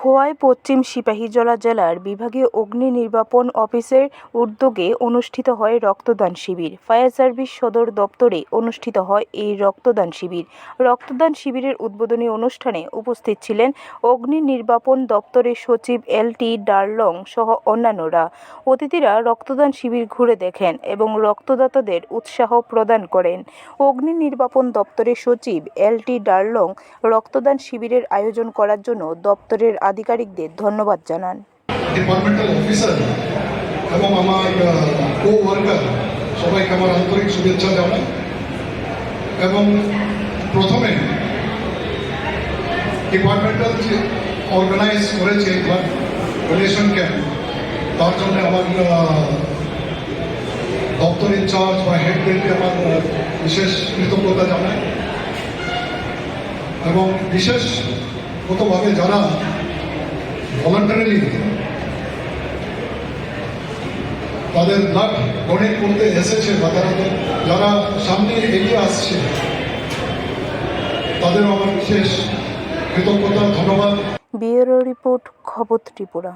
খোয়াই পশ্চিম সিপাহীজলা জেলার বিভাগীয় অগ্নি নির্বাপন অফিসের উদ্যোগে অনুষ্ঠিত হয় রক্তদান শিবির। ফায়ার সার্ভিস সদর দপ্তরে অনুষ্ঠিত হয় এই রক্তদান শিবির। রক্তদান শিবিরের উদ্বোধনী অনুষ্ঠানে উপস্থিত ছিলেন অগ্নি নির্বাপন দপ্তরের সচিব এল টি ডার্লং সহ অন্যান্যরা। অতিথিরা রক্তদান শিবির ঘুরে দেখেন এবং রক্তদাতাদের উৎসাহ প্রদান করেন। অগ্নি নির্বাপন দপ্তরের সচিব এল টি ডার্লং রক্তদান শিবিরের আয়োজন করার জন্য দপ্তরের আধিকারিকদের ধন্যবাদ জানান। ডিপার্টমেন্টাল অফিসার এবং আমার কো ওয়ার্কার সবাইকে আমার আন্তরিক শুভেচ্ছা জানাই। এবং প্রথমে ডিপার্টমেন্টাল যে অর্গানাইজ করেছে ব্লাড ডোনেশন ক্যাম্প তার জন্য আমার দপ্তর ইনচার্জ বা হেডদেরকে আমার বিশেষ কৃতজ্ঞতা জানাই। এবং বিশেষগতভাবে যারা ভলান্টারিলি তাদের ব্লাড ডোনেট করতে এসেছে বা তারা যারা সামনে এগিয়ে আসছে তাদের আমার বিশেষ কৃতজ্ঞতা, ধন্যবাদ। বিয়ের রিপোর্ট, খবর ত্রিপুরা।